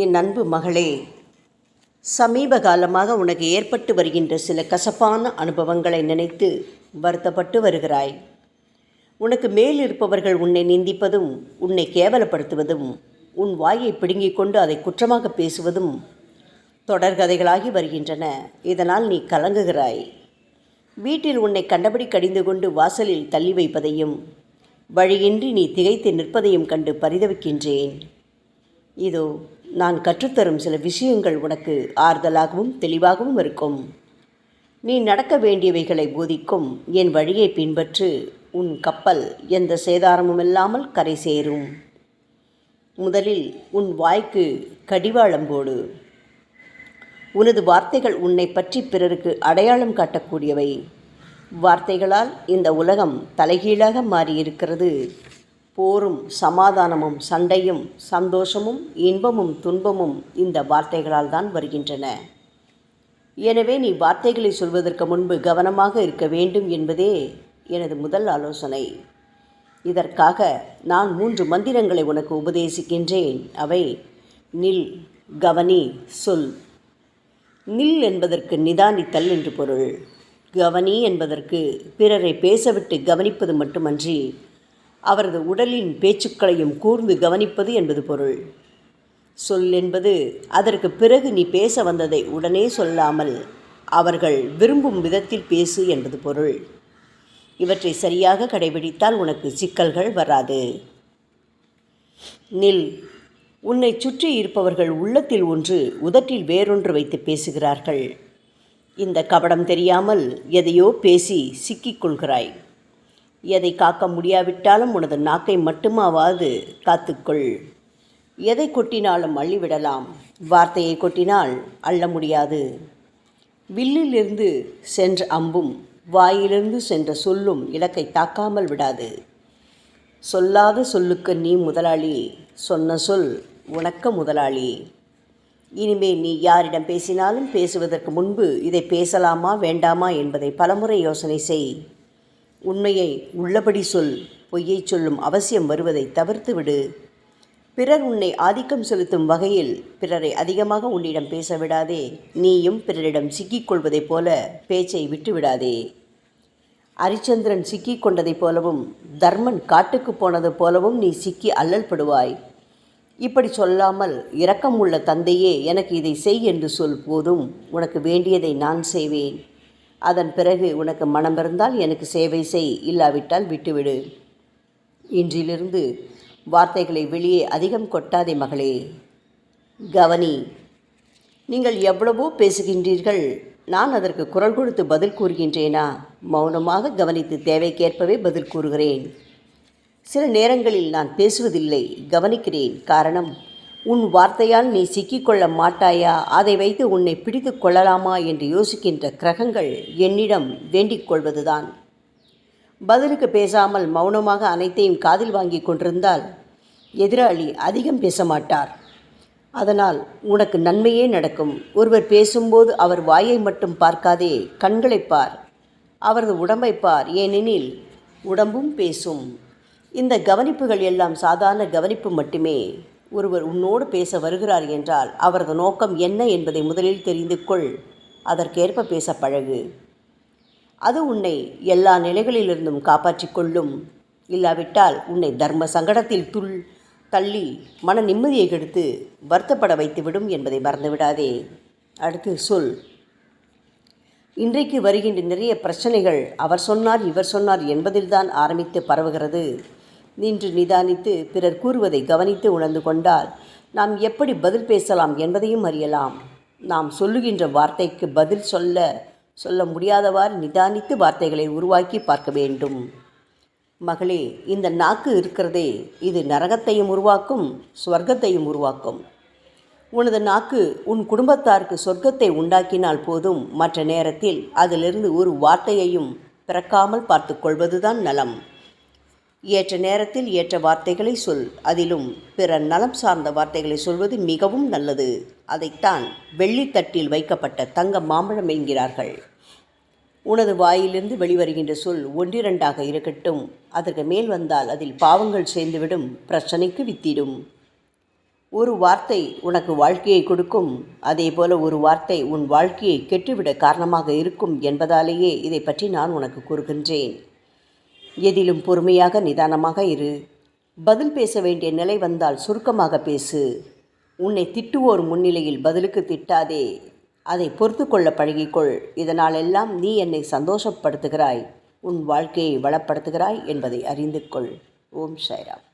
என் அன்பு மகளே சமீப காலமாக உனக்கு ஏற்பட்டு வருகின்ற சில கசப்பான அனுபவங்களை நினைத்து வருத்தப்பட்டு வருகிறாய். உனக்கு மேல் இருப்பவர்கள் உன்னை நிந்திப்பதும் உன்னை கேவலப்படுத்துவதும் உன் வாயை பிடுங்கிக் கொண்டு அதை குற்றமாக பேசுவதும் தொடர்கதைகளாகி வருகின்றன. இதனால் நீ கலங்குகிறாய். வீட்டில் உன்னை கண்டபடி கடிந்து கொண்டு வாசலில் தள்ளி வைப்பதையும் வழியின்றி நீ திகைத்து நிற்பதையும் கண்டு பரிதவிக்கின்றேன். இதோ நான் கற்றுத்தரும் சில விஷயங்கள் உனக்கு ஆறுதலாகவும் தெளிவாகவும் இருக்கும். நீ நடக்க வேண்டியவைகளை போதிக்கும். என் வழியை பின்பற்று. உன் கப்பல் எந்த சேதாரமும் இல்லாமல் கரை சேரும். முதலில் உன் வாய்க்கு கடிவாளம் போடு. உனது வார்த்தைகள் உன்னை பற்றி பிறருக்கு அடையாளம் காட்டக்கூடியவை. வார்த்தைகளால் இந்த உலகம் தலைகீழாக மாறியிருக்கிறது. போரும் சமாதானமும் சண்டையும் சந்தோஷமும் இன்பமும் துன்பமும் இந்த வார்த்தைகளால் தான் வருகின்றன. எனவே நீ வார்த்தைகளை சொல்வதற்கு முன்பு கவனமாக இருக்க வேண்டும் என்பதே எனது முதல் ஆலோசனை. இதற்காக நான் மூன்று மந்திரங்களை உனக்கு உபதேசிக்கின்றேன். அவை நில் கவனி சொல். நில் என்பதற்கு நிதானித்தல் என்று பொருள். கவனி என்பதற்கு பிறரை பேசவிட்டு கவனிப்பது மட்டுமன்றி அவரது உடலின் பேச்சுக்களையும் கூர்ந்து கவனிப்பது என்பது பொருள். சொல் என்பது அதற்கு பிறகு நீ பேச வந்ததை உடனே சொல்லாமல் அவர்கள் விரும்பும் விதத்தில் பேசு என்பது பொருள். இவற்றை சரியாக கடைபிடித்தால் உனக்கு சிக்கல்கள் வராது. நில். உன்னை சுற்றி இருப்பவர்கள் உள்ளத்தில் ஒன்று உதட்டில் வேறொன்று வைத்து பேசுகிறார்கள். இந்த கபடம் தெரியாமல் எதையோ பேசி சிக்கிக்கொள்கிறாய் எதை காக்க முடியாவிட்டாலும் உனது நாக்கை மட்டுமாவது காத்துக்கொள். எதை கொட்டினாலும் அள்ளிவிடலாம். வார்த்தையை கொட்டினால் அள்ள முடியாது. வில்லிலிருந்து சென்ற அம்பும் வாயிலிருந்து சென்ற சொல்லும் இலக்கை தாக்காமல் விடாது. சொல்லாத சொல்லுக்கு நீ முதலாளி சொன்ன சொல் உனக்க முதலாளி. இனிமேல் நீ யாரிடம் பேசினாலும் பேசுவதற்கு முன்பு இதை பேசலாமா வேண்டாமா என்பதை பலமுறை யோசனை செய். உண்மையை உள்ளபடி சொல் பொய்யை சொல்லும் அவசியம் வருவதை தவிர்த்து விடு பிறர் உன்னை ஆதிக்கம் செலுத்தும் வகையில் பிறரை அதிகமாக உன்னிடம் பேச விடாதே நீயும் பிறரிடம் சிக்கிக்கொள்வதைப் போல பேச்சை விட்டுவிடாதே. அரிச்சந்திரன் சிக்கிக் கொண்டதைப் போலவும் தர்மன் காட்டுக்கு போனது போலவும் நீ சிக்கி அல்லல்படுவாய் இப்படி சொல்லாமல் இரக்கம் உள்ள தந்தையே எனக்கு இதை செய் என்று சொல் போதும். உனக்கு வேண்டியதை நான் செய்வேன். அதன் பிறகு உனக்கு மனம் இருந்தால் எனக்கு சேவை செய் இல்லாவிட்டால் விட்டுவிடு. இன்றிலிருந்து வார்த்தைகளை வெளியே அதிகம் கொட்டாதே மகளே. கவனி நீங்கள் எவ்வளவோ பேசுகின்றீர்கள் நான் அதற்கு குரல் கொடுத்து பதில் கூறுகின்றேனா? மௌனமாக கவனித்து தேவைக்கேற்பவே பதில் கூறுகிறேன். சில நேரங்களில் நான் பேசுவதில்லை கவனிக்கிறேன். காரணம் உன் வார்த்தையால் நீ சிக்கிக்கொள்ள மாட்டாயா? அதை வைத்து உன்னை பிடித்து கொள்ளலாமா? என்று யோசிக்கின்ற கிரகங்கள் என்னிடம் வேண்டிக் கொள்வதுதான். பதிலுக்கு பேசாமல் மௌனமாக அனைத்தையும் காதில் வாங்கி கொண்டிருந்தால் எதிராளி அதிகம் பேச மாட்டார் அதனால் உனக்கு நன்மையே நடக்கும். ஒருவர் பேசும்போது அவர் வாயை மட்டும் பார்க்காதே கண்களை பார். அவரது உடம்பை பார். ஏனெனில் உடம்பும் பேசும். இந்த கவனிப்புகள் எல்லாம் சாதாரண கவனிப்பு மட்டுமே. ஒருவர் உன்னோடு பேச வருகிறார் என்றால் அவரது நோக்கம் என்ன என்பதை முதலில் தெரிந்து கொள். அதற்கேற்ப பேச பழகு. அது உன்னை எல்லா நிலைகளிலிருந்தும் காப்பாற்றிக் கொள்ளும். இல்லாவிட்டால் உன்னை தர்ம சங்கடத்தில் துள் தள்ளி மன நிம்மதியை கெடுத்து வருத்தப்பட வைத்துவிடும் என்பதை மறந்துவிடாதே. அடுத்து சொல். இன்றைக்கு வருகின்ற நிறைய பிரச்சனைகள் அவர் சொன்னார் இவர் சொன்னார் என்பதில்தான் ஆரம்பித்து பரவுகிறது. நின்று நிதானித்து பிறர் கூறுவதை கவனித்து உணர்ந்து கொண்டால் நாம் எப்படி பதில் பேசலாம் என்பதையும் அறியலாம். நாம் சொல்லுகின்ற வார்த்தைக்கு பதில் சொல்ல சொல்ல முடியாதவாறு நிதானித்து வார்த்தைகளை உருவாக்கி பார்க்க வேண்டும். மகளே இந்த நாக்கு இருக்கிறதே இது நரகத்தையும் உருவாக்கும் சொர்க்கத்தையும் உருவாக்கும். உனது நாக்கு உன் குடும்பத்தாருக்கு சொர்க்கத்தை உண்டாக்கினால் போதும். மற்ற நேரத்தில் அதிலிருந்து ஒரு வார்த்தையையும் பிறக்காமல் பார்த்து கொள்வதுதான் நலம். ஏற்ற நேரத்தில் ஏற்ற வார்த்தைகளை சொல். அதிலும் பிற நலம் சார்ந்த வார்த்தைகளை சொல்வது மிகவும் நல்லது. அதைத்தான் வெள்ளித்தட்டில் வைக்கப்பட்ட தங்க மாம்பழம் என்கிறார்கள். உனது வாயிலிருந்து வெளிவருகின்ற சொல் ஒன்றிரண்டாக இருக்கட்டும். அதற்கு மேல் வந்தால் அதில் பாவங்கள் சேர்ந்துவிடும் பிரச்சனைக்கு வித்திடும். ஒரு வார்த்தை உனக்கு வாழ்க்கையை கொடுக்கும். அதே போல ஒரு வார்த்தை உன் வாழ்க்கையை கெட்டுவிட காரணமாக இருக்கும் என்பதாலேயே இதை பற்றி நான் உனக்கு கூறுகின்றேன். எதிலும் பொறுமையாக நிதானமாக இரு. பதில் பேச வேண்டிய நிலை வந்தால் சுருக்கமாக பேசு. உன்னை திட்டுவோர் முன்னிலையில் பதிலுக்கு திட்டாதே. அதை பொறுத்து கொள்ள பழகிக்கொள். இதனாலெல்லாம் நீ என்னை சந்தோஷப்படுத்துகிறாய். உன் வாழ்க்கையை வளப்படுத்துகிறாய் என்பதை அறிந்து கொள். ஓம் சாய்ராம்.